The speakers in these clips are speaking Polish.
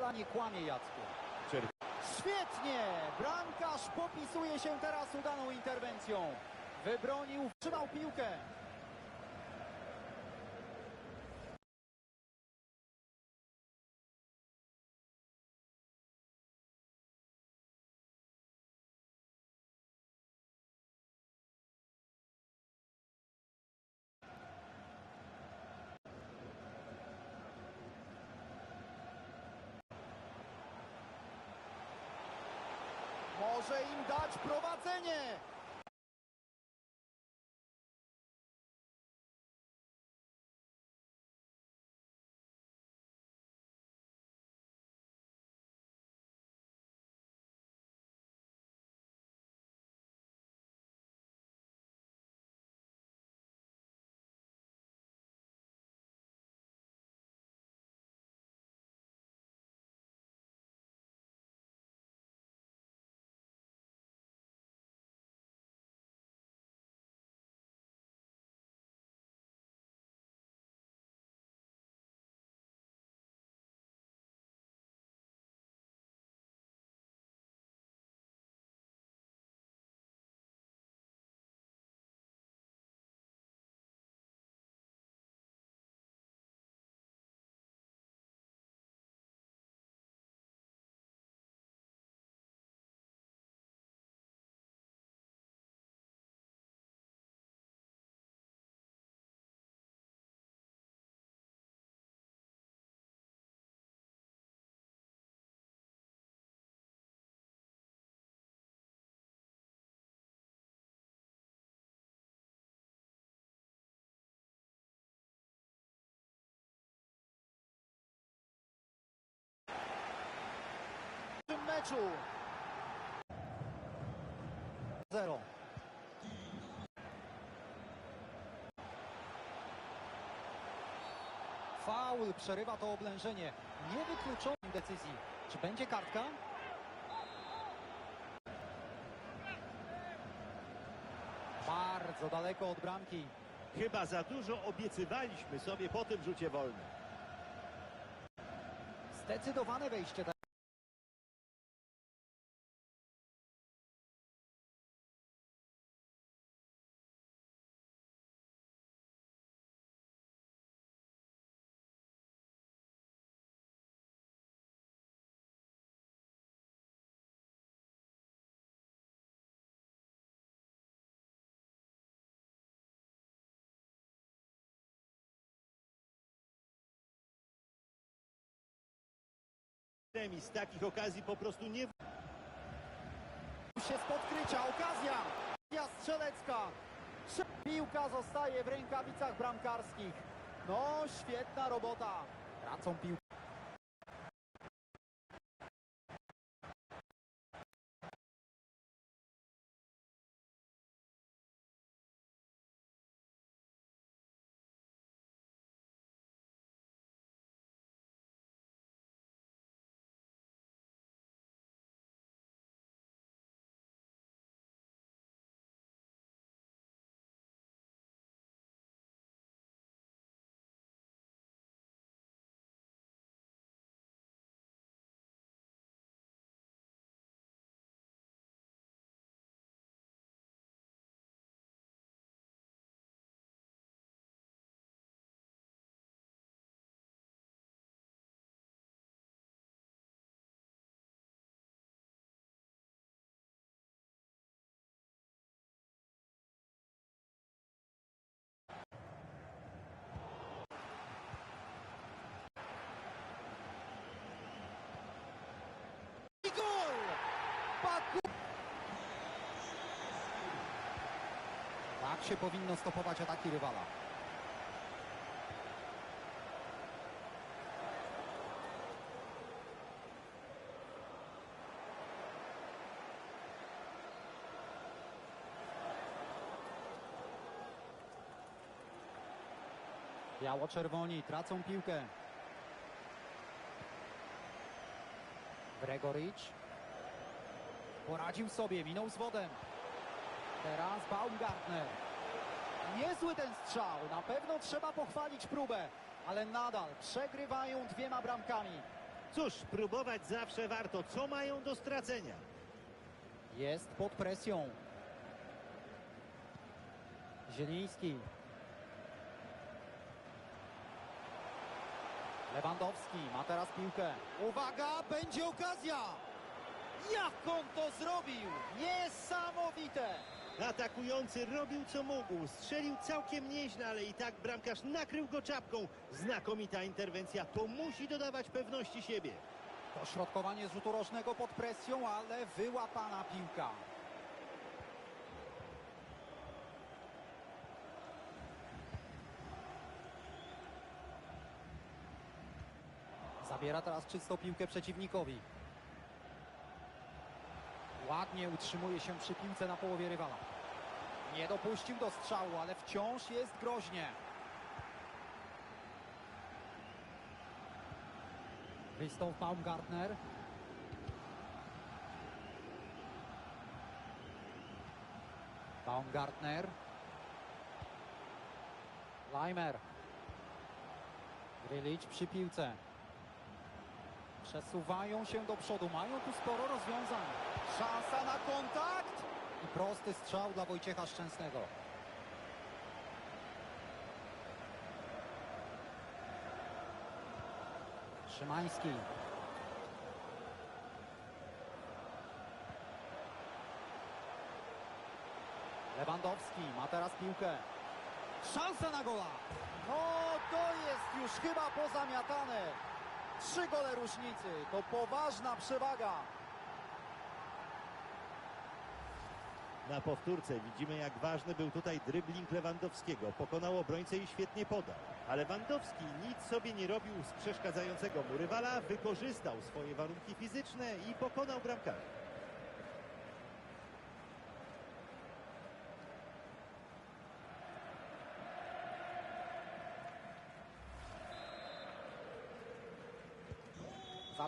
Nie kłamie Jacku. Świetnie! Bramkarz popisuje się teraz udaną interwencją. Wybronił, trzymał piłkę. Może im dać prowadzenie. Meczu. 0. Faul przerywa to oblężenie. Niewykluczony decyzji. Czy będzie kartka? Bardzo daleko od bramki. Chyba za dużo obiecywaliśmy sobie po tym rzucie wolnym. Zdecydowane wejście. Z takich okazji po prostu nie się z podkrycia. Okazja. Okazja strzelecka. Piłka zostaje w rękawicach bramkarskich. No, świetna robota. Tracą piłkę. I gol! Baku! Tak się powinno stopować ataki rywala. Biało-czerwoni tracą piłkę. Gregoricz. Poradził sobie, minął z wodem. Teraz Baumgartner. Niezły ten strzał. Na pewno trzeba pochwalić próbę, ale nadal przegrywają dwiema bramkami. Cóż, próbować zawsze warto. Co mają do stracenia? Jest pod presją. Zieliński. Lewandowski ma teraz piłkę. Uwaga, będzie okazja! Jak on to zrobił? Niesamowite! Atakujący robił co mógł. Strzelił całkiem nieźle, ale i tak bramkarz nakrył go czapką. Znakomita interwencja. To musi dodawać pewności siebie. Dośrodkowanie z rzutu rożnego pod presją, ale wyłapana piłka. Zabiera teraz czystą piłkę przeciwnikowi. Ładnie utrzymuje się przy piłce na połowie rywala. Nie dopuścił do strzału, ale wciąż jest groźnie. Christoph Baumgartner. Baumgartner. Leimer. Grylić przy piłce. Przesuwają się do przodu. Mają tu sporo rozwiązań. Szansa na kontakt. I prosty strzał dla Wojciecha Szczęsnego. Szymański. Lewandowski ma teraz piłkę. Szansa na gola. No to jest już chyba pozamiatane. Trzy gole różnicy. To poważna przewaga. Na powtórce widzimy, jak ważny był tutaj dribbling Lewandowskiego. Pokonał obrońcę i świetnie podał. A Lewandowski nic sobie nie robił z przeszkadzającego mu rywala, wykorzystał swoje warunki fizyczne i pokonał bramkarza.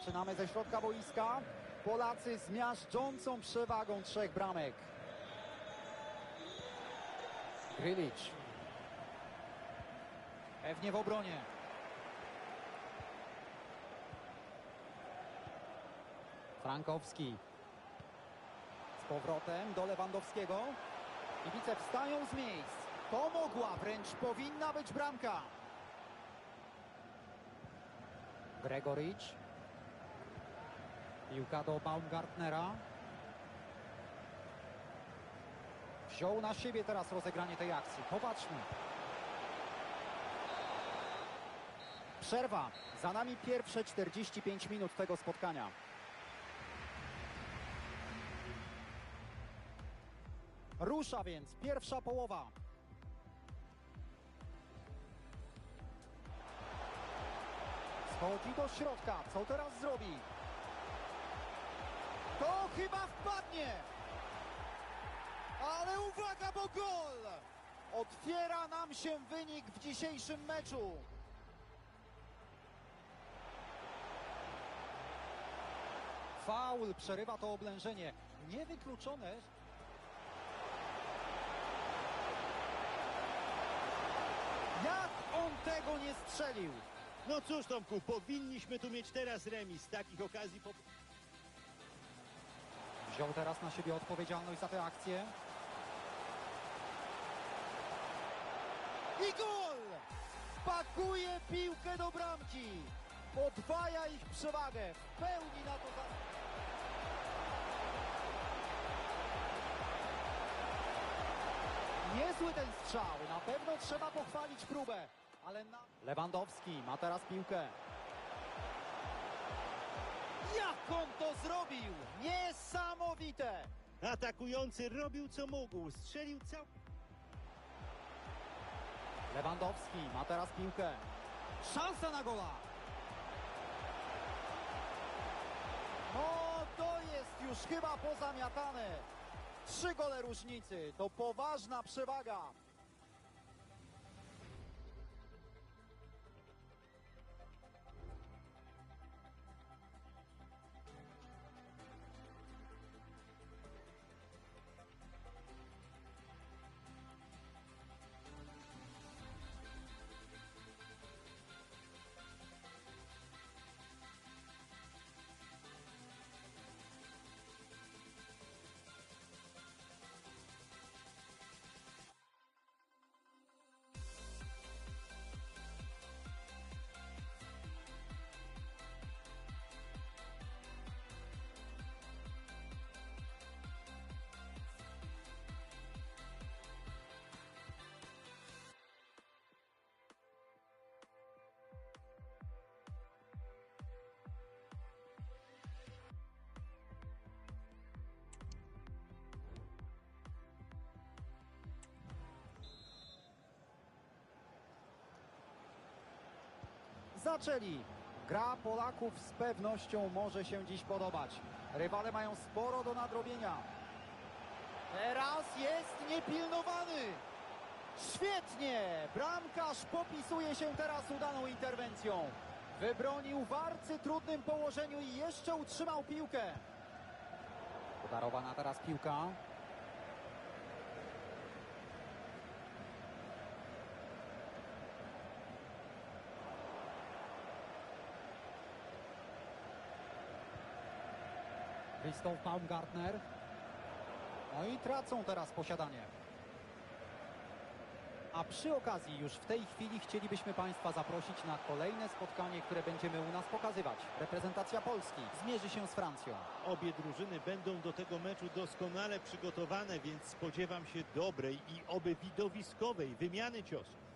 Zaczynamy ze środka boiska. Polacy z miażdżącą przewagą trzech bramek. Grylicz. Pewnie w obronie. Frankowski. Z powrotem do Lewandowskiego. Kibice wstają z miejsc. To mogła, wręcz powinna być bramka. Gregoricz. Piłka do Baumgartnera. Wziął na siebie teraz rozegranie tej akcji. Popatrzmy. Przerwa. Za nami pierwsze 45 minut tego spotkania. Rusza więc pierwsza połowa. Schodzi do środka. Co teraz zrobi? To chyba wpadnie. Ale uwaga, bo gol! Otwiera nam się wynik w dzisiejszym meczu. Faul przerywa to oblężenie. Niewykluczone. Jak on tego nie strzelił? No cóż, Tomku, powinniśmy tu mieć teraz remis. Takich okazji po... Wziął teraz na siebie odpowiedzialność za tę akcję. I gol! Pakuje piłkę do bramki. Podwaja ich przewagę. W pełni na to. Niezły ten strzał. Na pewno trzeba pochwalić próbę. Ale na... Lewandowski ma teraz piłkę. Jak on to zrobił? Niesamowite! Atakujący robił co mógł. Strzelił cał... Lewandowski ma teraz piłkę. Szansa na gola! No to jest już chyba pozamiatane. Trzy gole różnicy. To poważna przewaga. Zaczęli. Gra Polaków z pewnością może się dziś podobać. Rywale mają sporo do nadrobienia. Teraz jest niepilnowany. Świetnie! Bramkarz popisuje się teraz udaną interwencją. Wybronił w trudnym położeniu i jeszcze utrzymał piłkę. Podarowana teraz piłka. Christoph Baumgartner. No i tracą teraz posiadanie. A przy okazji już w tej chwili chcielibyśmy Państwa zaprosić na kolejne spotkanie, które będziemy u nas pokazywać. Reprezentacja Polski zmierzy się z Francją. Obie drużyny będą do tego meczu doskonale przygotowane, więc spodziewam się dobrej i oby widowiskowej wymiany ciosów.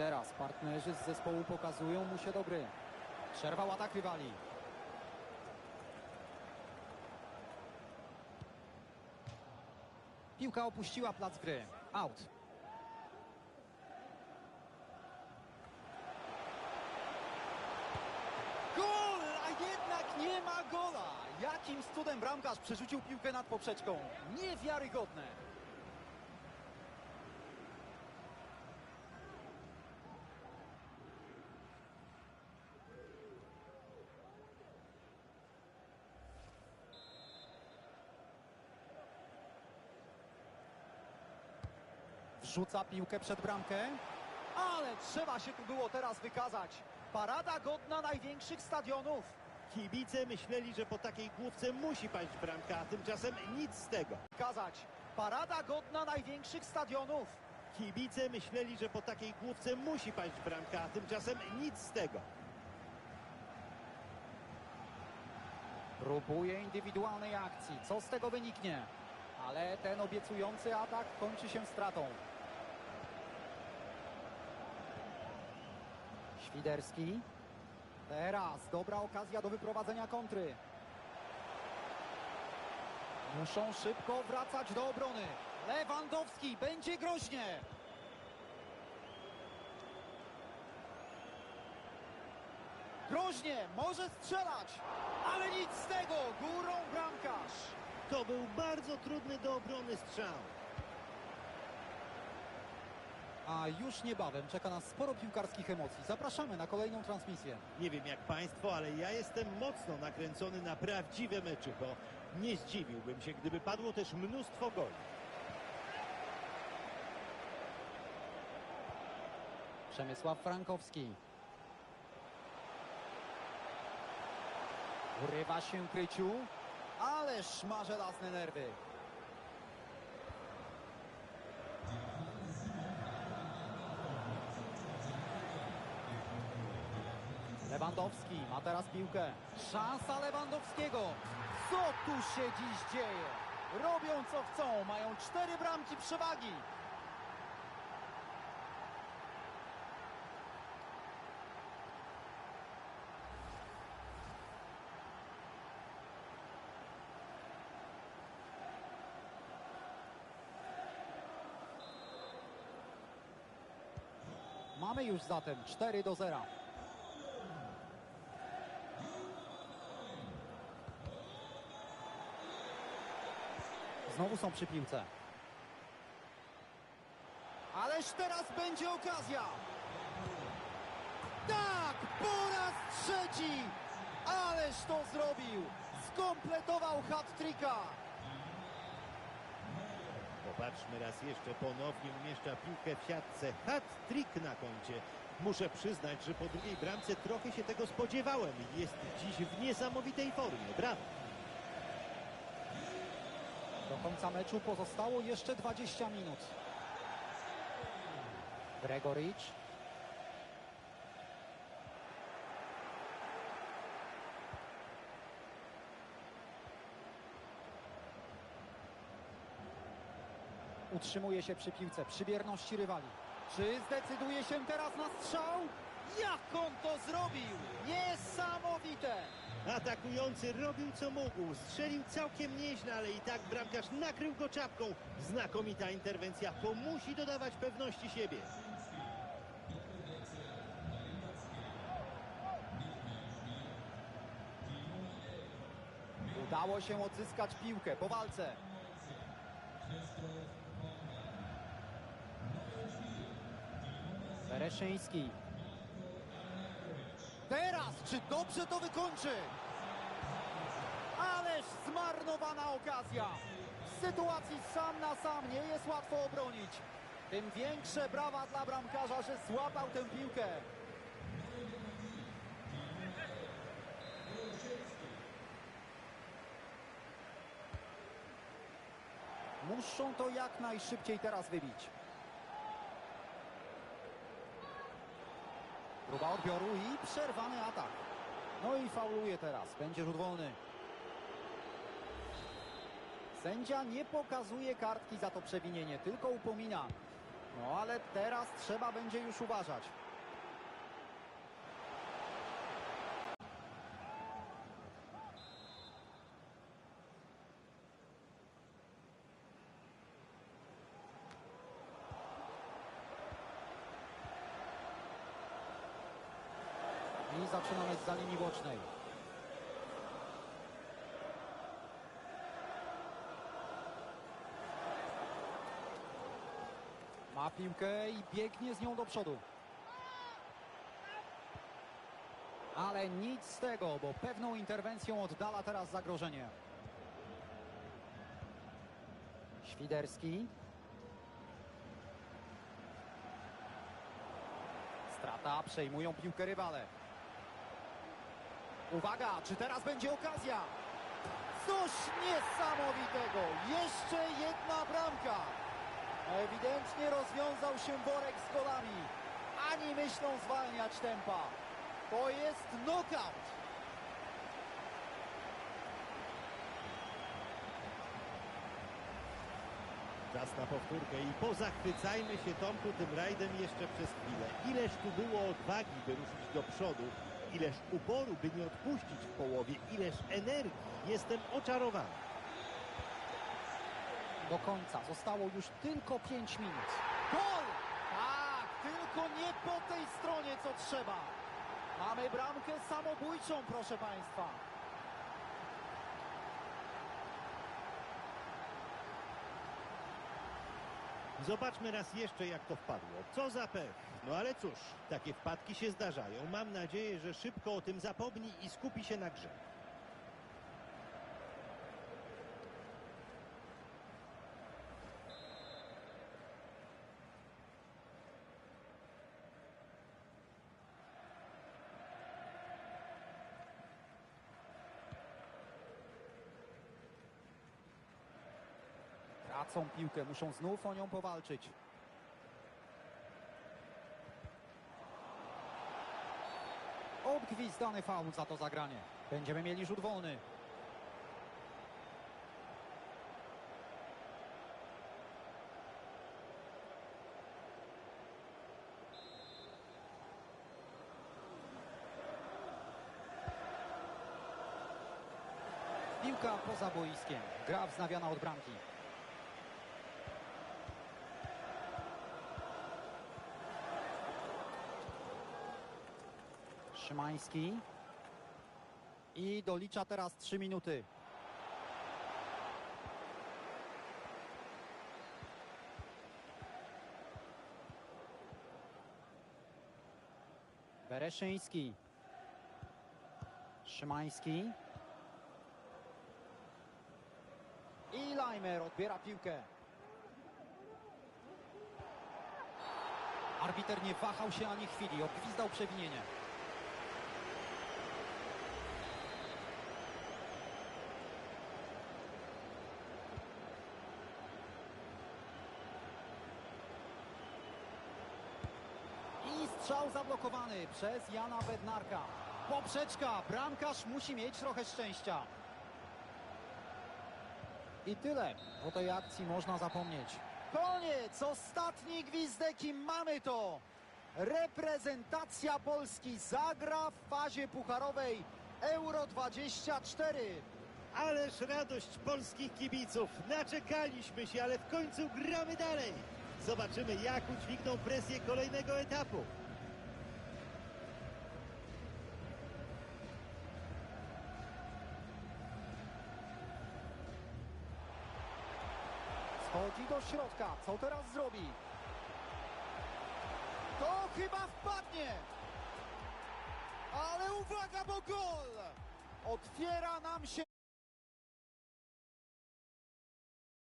Teraz partnerzy z zespołu pokazują mu się do gry. Przerwał atak rywali. Piłka opuściła plac gry. Out. Gol! A jednak nie ma gola! Jakim cudem bramkarz przerzucił piłkę nad poprzeczką? Niewiarygodne! Wrzuca piłkę przed bramkę. Ale trzeba się tu było teraz wykazać. Parada godna największych stadionów. Kibice myśleli, że po takiej główce musi paść bramka, a tymczasem nic z tego. Wykazać. Parada godna największych stadionów. Kibice myśleli, że po takiej główce musi paść bramka, a tymczasem nic z tego. Próbuje indywidualnej akcji. Co z tego wyniknie? Ale ten obiecujący atak kończy się stratą. Świderski. Teraz dobra okazja do wyprowadzenia kontry. Muszą szybko wracać do obrony. Lewandowski będzie groźnie. Groźnie, może strzelać, ale nic z tego, górą bramkarz. To był bardzo trudny do obrony strzał. A już niebawem czeka nas sporo piłkarskich emocji. Zapraszamy na kolejną transmisję. Nie wiem jak Państwo, ale ja jestem mocno nakręcony na prawdziwe mecze, bo nie zdziwiłbym się, gdyby padło też mnóstwo goli. Przemysław Frankowski. Urywa się Kryciu, ależ ma żelazne nerwy. Lewandowski ma teraz piłkę. Szansa Lewandowskiego. Co tu się dziś dzieje? Robią co chcą, mają cztery bramki przewagi. Mamy już zatem 4 do 0. Znowu są przy piłce. Ależ teraz będzie okazja. Tak, po raz trzeci. Ależ to zrobił. Skompletował hat-tricka. Popatrzmy raz jeszcze, ponownie umieszcza piłkę w siatce. Hat-trick na koncie. Muszę przyznać, że po drugiej bramce trochę się tego spodziewałem. Jest dziś w niesamowitej formie. Brawo! Końca meczu pozostało jeszcze 20 minut. Gregoricz. Utrzymuje się przy piłce, przy bierności rywali. Czy zdecyduje się teraz na strzał? Jak on to zrobił? Niesamowite! Atakujący robił co mógł, strzelił całkiem nieźle, ale i tak bramkarz nakrył go czapką. Znakomita interwencja, to musi dodawać pewności siebie. Udało się odzyskać piłkę po walce. Bereszyński. Czy dobrze to wykończy? Ależ zmarnowana okazja. W sytuacji sam na sam nie jest łatwo obronić. Tym większe brawa dla bramkarza, że złapał tę piłkę. Muszą to jak najszybciej teraz wybić. Odbioru i przerwany atak. No i fauluje teraz. Będzie rzut wolny. Sędzia nie pokazuje kartki za to przewinienie, tylko upomina. No ale teraz trzeba będzie już uważać. I zaczynamy z za linii bocznej. Ma piłkę i biegnie z nią do przodu. Ale nic z tego, bo pewną interwencją oddala teraz zagrożenie. Świderski. Strata, przejmują piłkę rywale. Uwaga, czy teraz będzie okazja? Coś niesamowitego! Jeszcze jedna bramka! Ewidentnie rozwiązał się worek z golami. Ani myślą zwalniać tempa. To jest knockout. Czas na powtórkę i pozachwycajmy się Tomku tym rajdem jeszcze przez chwilę. Ileż tu było odwagi, by ruszyć do przodu, ileż uporu, by nie odpuścić w połowie, ileż energii. Jestem oczarowany. Do końca zostało już tylko 5 minut. Gol! Tak, tylko nie po tej stronie, co trzeba. Mamy bramkę samobójczą, proszę Państwa. Zobaczmy raz jeszcze, jak to wpadło. Co za pech. No ale cóż, takie wpadki się zdarzają. Mam nadzieję, że szybko o tym zapomni i skupi się na grze. Tracą piłkę, muszą znów o nią powalczyć. Odgwizdany faul za to zagranie. Będziemy mieli rzut wolny. Piłka poza boiskiem. Gra wznawiana od bramki. Szymański. I dolicza teraz 3 minuty. Bereszyński. Szymański. I Leimer odbiera piłkę. Arbiter nie wahał się ani chwili, odgwizdał przewinienie. I strzał zablokowany przez Jana Bednarka. Poprzeczka, bramkarz musi mieć trochę szczęścia. I tyle. O tej akcji można zapomnieć. Koniec, ostatni gwizdek i mamy to. Reprezentacja Polski zagra w fazie pucharowej Euro 24. Ależ radość polskich kibiców. Naczekaliśmy się, ale w końcu gramy dalej. Zobaczymy, jak udźwigną presję kolejnego etapu. Schodzi do środka. Co teraz zrobi? To chyba wpadnie. Ale uwaga, bo gol! Otwiera nam się